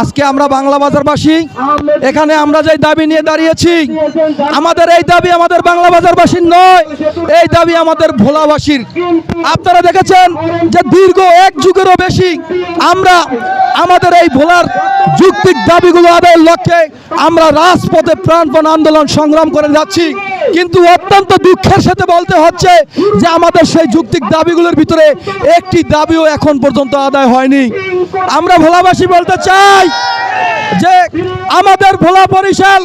আজকে আমরা বাংলা বাজারবাসী এখানে আমরা যে দাবি নিয়ে দাঁড়িয়েছি আমাদের এই দাবি আমাদের বাংলা বাজারবাসীর নয় এই দাবি আমাদের ভোলাবাসীর। আপনারা দেখেছেন যে দীর্ঘ এক যুগেরও বেশি আমরা আমাদের এই ভোলার যুক্তিক দাবিগুলো আদায়ের লক্ষ্যে আমরা রাজপথে প্রাণপণ আন্দোলন সংগ্রাম করে যাচ্ছি। কিন্তু অত্যন্ত দুঃখের সাথে বলতে হচ্ছে যে আমাদের সেই যুক্তিক দাবিগুলোর ভিতরে একটি দাবিও এখন পর্যন্ত আদায় হয়নি। আমরা ভোলাবাসী বলতে চাই যে আমাদের ভোলা বরিশাল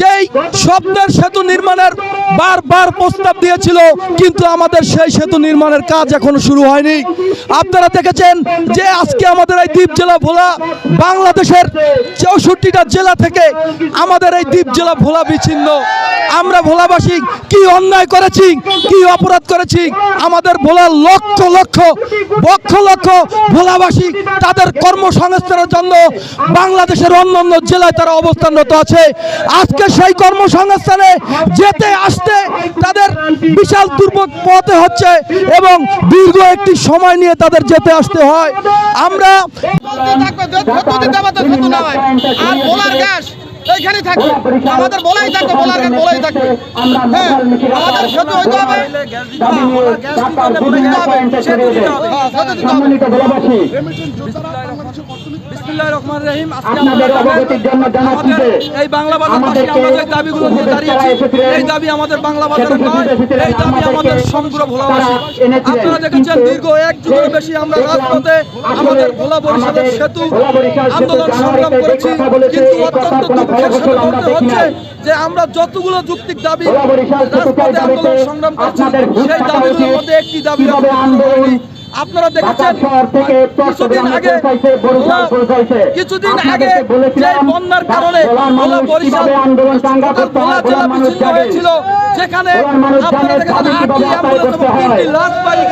যেই স্বপ্নের সেতু নির্মাণের বারবার প্রস্তাব দিয়েছিল, কিন্তু আমাদের সেই সেতু নির্মাণের কাজ এখনও শুরু হয়নি। আপনারা দেখেছেন যে আজকে আমাদের এই দ্বীপ জেলা ভোলা বাংলাদেশের চৌষট্টিটা জেলা থেকে আমাদের এই দ্বীপ জেলা ভোলা বিচ্ছিন্ন। আমরা ভোলাবাসী, কি অন্যায় করেছি, কি অপরাধ করেছি, আমাদের ভোলার লক্ষ লক্ষ লক্ষ লক্ষ ভোলাবাসী তাদের কর্মসংস্থানের জন্য বাংলাদেশের অন্য অন্য জেলায় তারা অবস্থানরত আছে। আজকে সেই কর্মসংস্থানে যেতে আসতে তাদের বিশাল দুর্ভোগ পথে হচ্ছে এবং দীর্ঘ একটি সময় নিয়ে তাদের যেতে আসতে হয়। আমরা আর গ্যাস। এইখানেই থাকবে। আমাদের বলাই থাকবে বলার গ্যাস বলাই থাকবে। হ্যাঁ আমাদের সেতু হইতে হবে। সম্মানিত ভোলাবাসী বিসমিল্লাহির রহমানির রহিম। আজকে যে আমাদের এই বাংলা বাজারবাসী আমাদেরকে আমরা দাবিগুলো নিয়ে দাঁড়িয়েছি এই দাবি আমাদের বাংলা বাজারের নয় এই দাবি আমাদের সমগ্র ভোলাবাসী আপনারা দেখেছেন দীর্ঘ এক যুগের বেশি আমরা রাজপথে আমাদের ভোলা বরিশালের সেতু আন্দোলন সংগ্রাম করেছি কিন্তু অত্যন্ত দুঃখের সাথে বলতে হচ্ছে যে আমরা যতগুলো যুক্তিক দাবি রাজপথে আন্দোলন সংগ্রাম করেছি সেই দাবিগুলোর মধ্যে একটি দাবি আপনারা দেখেছেন কিছুদিন আগে কিছুদিন আগে যে বন্যার কারণে ভোলা বরিশাল ভোলা জেলা মানুষ বিচ্ছিন্ন হয়েছিল যেখানে আপনারা দেখেছেন দাবি আটটি কীভাবে অ্যাম্বুলেন্স এবং তিনটি লাশ বাড়ি